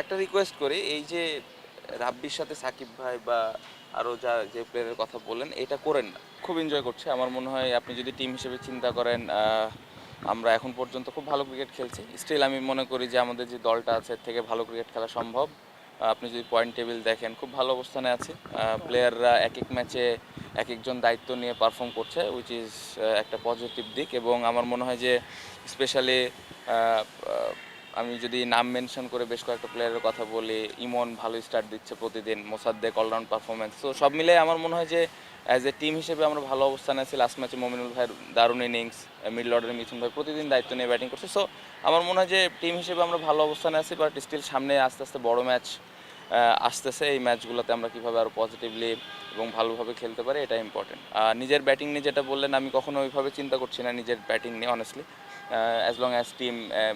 একটা রিকোয়েস্ট করি, এই যে, রাব্বির সাথে সাকিব ভাই বা আরও যা, যে প্লেয়ারের কথা বললেন, এটা করেন না। খুব এনজয় করছে। আমার মনে হয় আপনি যদি টিম হিসেবে চিন্তা করেন আমরা এখন পর্যন্ত খুব ভালো ক্রিকেট খেলছি। স্টিল আমি মনে করি যে, আমাদের যে দলটা আছে থেকে ভালো ক্রিকেট খেলা সম্ভব। আপনি যদি পয়েন্ট টেবিল দেখেন, খুব ভালো অবস্থানে আছে। প্লেয়াররা এক এক ম্যাচে এক একজন দায়িত্ব নিয়ে পারফর্ম করছে উইচ ইজ একটা পজিটিভ দিক। এবং আমার মনে হয় যে স্পেশালি আমি যদি নাম মেনশন করে বেশ কয়েকটা প্লেয়ারের কথা বলি, ইমন ভালো স্টার্ট দিচ্ছে প্রতিদিন, মোসাদ্দেক অলরাউন্ড পারফরমেন্স তো সব মিলে আমার মনে হয় যে অ্যাজ এ টিম হিসেবে আমরা ভালো অবস্থানে আছি। লাস্ট ম্যাচে মমিনুল ভাইয়ের দারুণ ইনিংস মিডল অর্ডারে মিথুন ভাই প্রতিদিন দায়িত্ব নিয়ে ব্যাটিং করছে। সো আমার মনে হয় যে টিম হিসেবে আমরা ভালো অবস্থানে আছি বাট স্টিল সামনে আস্তে আস্তে বড় ম্যাচ আসতেছে। এই ম্যাচগুলোতে আমরা কীভাবে আরও পজিটিভলি এবং ভালোভাবে খেলতে পারি এটা ইম্পর্টেন্ট নিজের ব্যাটিং নিয়ে যেটা বললেন, আমি কখনো ওইভাবে চিন্তা করছি না নিজের ব্যাটিং নিয়ে honestly as long as team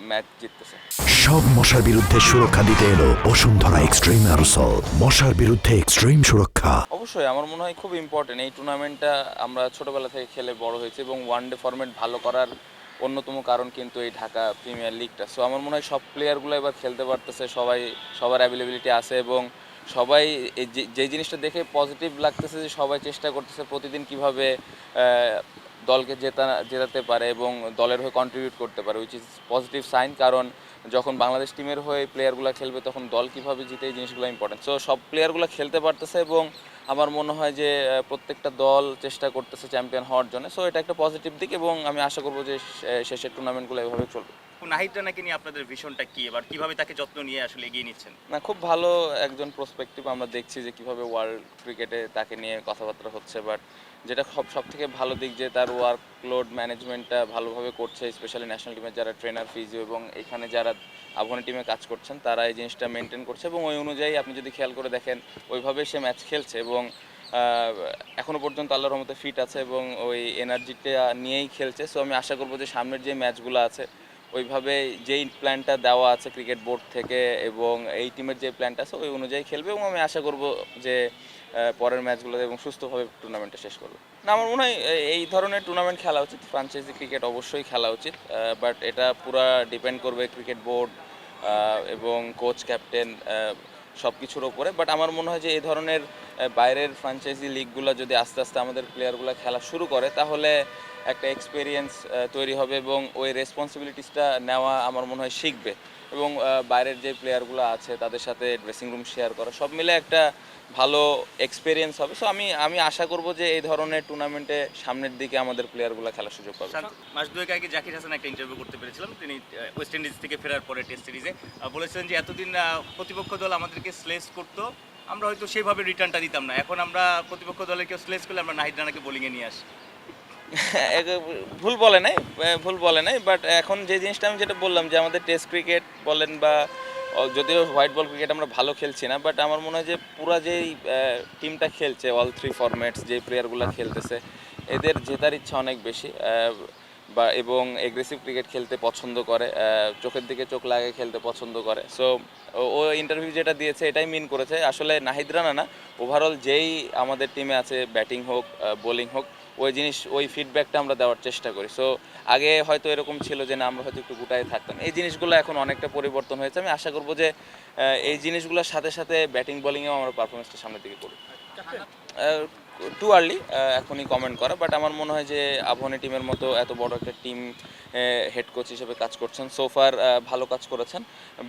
match জিততেছে। সব মশার বিরুদ্ধে সুরক্ষা দিতে এলো বসুন্ধরা এক্সট্রিম অ্যারোসল মশার বিরুদ্ধে এক্সট্রিম সুরক্ষা। অবশ্যই আমার মনে হয় খুব ইম্পর্টেন্ট এই টুর্নামেন্টটা আমরা ছোটোবেলা থেকে খেলে বড় হয়েছি এবং ওয়ান ডে ফরম্যাট ভালো করার অন্যতম কারণ কিন্তু এই ঢাকা প্রিমিয়ার লিগটা সো আমার মনে হয় সব প্লেয়ারগুলো এবার খেলতে পারতেছে সবাই সবার অ্যাভেলেবিলিটি আছে এবং সবাই যে- জিনিসটা দেখে পজিটিভ লাগতেছে যে সবাই চেষ্টা করতেছে প্রতিদিন কীভাবে দলকে জেতা, জেতাতে পারে এবং দলের হয়ে কন্ট্রিবিউট করতে পারে উইচ ইজ পজিটিভ সাইন কারণ যখন বাংলাদেশ টিমের হয়ে প্লেয়ারগুলো খেলবে, তখন দল কীভাবে জিতে, এই জিনিসগুলো ইম্পর্টেন্ট সো সব প্লেয়ারগুলো খেলতে পারতেছে এবং আমার মনে হয় যে প্রত্যেকটা দল চেষ্টা করতেছে চ্যাম্পিয়ন হওয়ার জন্য। সো এটা একটা পজিটিভ দিক এবং আমি আশা করব যে শেষের টুর্নামেন্টগুলো এভাবে চলবে। নাহিদ রানাকে নিয়ে আপনাদের ভিশনটা কি এবার? কীভাবে তাকে যত্ন নিয়ে আসলে এগিয়ে নিচ্ছেন? না খুব ভালো একজন প্রসপেক্টিভ আমরা দেখছি যে কীভাবে ওয়ার্ল্ড ক্রিকেটে তাকে নিয়ে কথাবার্তা হচ্ছে বাট যেটা সব সব থেকে ভালো দিক যে তার ওয়ার্কলোড ম্যানেজমেন্টটা ভালোভাবে করছে স্পেশালি ন্যাশনাল টিমের যারা ট্রেনার ফিজিও এবং এখানে যারা আফগানি টিমে কাজ করছেন তারা এই জিনিসটা মেনটেন করছে এবং ওই অনুযায়ী আপনি যদি খেয়াল করে দেখেন ওইভাবে সে ম্যাচ খেলছে এবং আহ, এখনও পর্যন্ত আল্লাহর রহমতে ফিট আছে এবং ওই এনার্জিটা নিয়েই খেলছে। সো আমি আশা করব যে সামনের যে ম্যাচগুলো আছে ওইভাবে যেই প্ল্যানটা দেওয়া আছে ক্রিকেট বোর্ড থেকে এবং এই টিমের যে প্ল্যানটা আছে, ওই অনুযায়ী খেলবে এবং আমি আশা করব যে পরের ম্যাচগুলোতে এবং সুস্থভাবে টুর্নামেন্টটা শেষ করবে। না, আমার মনে হয় এই ধরনের টুর্নামেন্ট খেলা উচিত ফ্রাঞ্চাইজি ক্রিকেট অবশ্যই খেলা উচিত বাট এটা পুরা ডিপেন্ড করবে ক্রিকেট বোর্ড এবং কোচ ক্যাপ্টেন সব কিছুর ওপরে বাট আমার মনে হয় যে এই ধরনের বাইরের ফ্রাঞ্চাইজি লিগগুলো যদি আস্তে আস্তে আমাদের প্লেয়ারগুলো খেলা শুরু করে, তাহলে একটা এক্সপিরিয়েন্স তৈরি হবে এবং ওই রেসপন্সিবিলিটিসটা নেওয়া আমার মনে হয় শিখবে। এবং বাইরের যে প্লেয়ারগুলো আছে, তাদের সাথে ড্রেসিং রুম শেয়ার করা, সব মিলে একটা ভালো এক্সপিরিয়েন্স হবে। সো আমি আমি আশা করব যে এই ধরনের টুর্নামেন্টে সামনের দিকে আমাদের প্লেয়ারগুলো খেলার সুযোগ পাবে। মাস দুয়েক আগে জাকির হাসান একটা ইন্টারভিউ করতে পেরেছিলাম। তিনি ওয়েস্ট ইন্ডিজ থেকে ফেরার পরে টেস্ট সিরিজে বলেছিলেন যে, এতদিন প্রতিপক্ষ দল আমাদেরকে স্লেস করতো, আমরা হয়তো সেইভাবে রিটার্নটা দিতাম না। এখন আমরা প্রতিপক্ষ দলের কেউ স্লেস করলে আমরা নাহিদ রানাকে বোলিংয়ে নিয়ে আসি। ভুল বলে নাই ভুল বলে নাই বাট এখন যে জিনিসটা আমি যেটা বললাম যে আমাদের টেস্ট ক্রিকেট বলেন বা যদিও হোয়াইট বল ক্রিকেট আমরা ভালো খেলছি না বাট আমার মনে হয় যে পুরা যেই টিমটা খেলছে অল থ্রি ফরম্যাটস যে প্লেয়ারগুলো খেলতেছে, এদের জেতার ইচ্ছা অনেক বেশি বা, এবং এগ্রেসিভ ক্রিকেট খেলতে পছন্দ করে চোখের দিকে চোখ লাগে খেলতে পছন্দ করে সো ও ইন্টারভিউ যেটা দিয়েছে এটাই মিন করেছে, আসলে নাহিদ রানা না ওভারঅল যেই আমাদের টিমে আছে ব্যাটিং হোক বোলিং হোক ওই জিনিস ওই ফিডব্যাকটা আমরা দেওয়ার চেষ্টা করি। সো আগে হয়তো এরকম ছিল যে না আমরা হয়তো একটু গুটায় থাকতাম। এই জিনিসগুলো এখন অনেকটা পরিবর্তন হয়েছে। আমি আশা করব যে এই জিনিসগুলোর সাথে সাথে ব্যাটিং বলিংয়েও আমরা পারফরমেন্সটা সামনের দিকে করি। টু আর্লি এখনই কমেন্ট করা বাট আমার মনে হয় যে আবহানী টিমের মতো এত বড় একটা টিম হেড কোচ হিসেবে কাজ করছেন। সোফার ভালো কাজ করেছেন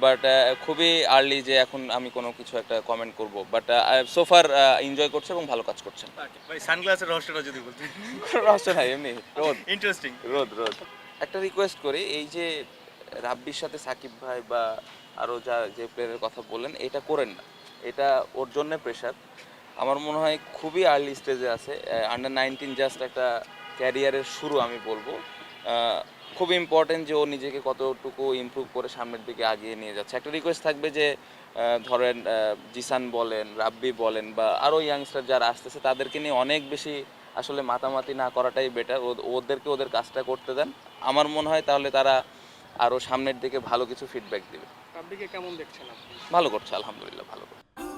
বাট খুবই আর্লি যে এখন আমি কোনো কিছু একটা কমেন্ট করব। বাট সোফার এনজয় করছে এবং ভালো কাজ করছেন। ভাই সানগ্লাসের রহস্যটা যদি বলতেন। রহস্য নাই এমনি রোদ। ইন্টারেস্টিং রোদ রোদ। একটা রিকোয়েস্ট করি এই যে রাব্বির সাথে সাকিব ভাই বা আরও যা যে প্লেয়ারের কথা বললেন এটা করেন না। এটা ওর জন্য প্রেশার আমার মনে হয় খুবই আর্লি স্টেজে আছে আন্ডার নাইনটিন জাস্ট একটা ক্যারিয়ারের শুরু আমি বলব। খুব ইম্পর্টেন্ট যে ও নিজেকে কতটুকু ইমপ্রুভ করে সামনের দিকে আগিয়ে নিয়ে যাচ্ছে। একটা রিকোয়েস্ট থাকবে যে ধরেন জিসান বলেন রাব্বি বলেন বা আরও ইয়াংস্টার যারা আসতেছে তাদেরকে নিয়ে অনেক বেশি আসলে মাতামাতি না করাটাই বেটার ওদেরকে ওদের কাজটা করতে দেন। আমার মনে হয় তাহলে তারা আরও সামনের দিকে ভালো কিছু ফিডব্যাক দিবে। রাব্বিকে কেমন দেখছেন ভালো করছে আলহামদুলিল্লাহ ভালো করছে।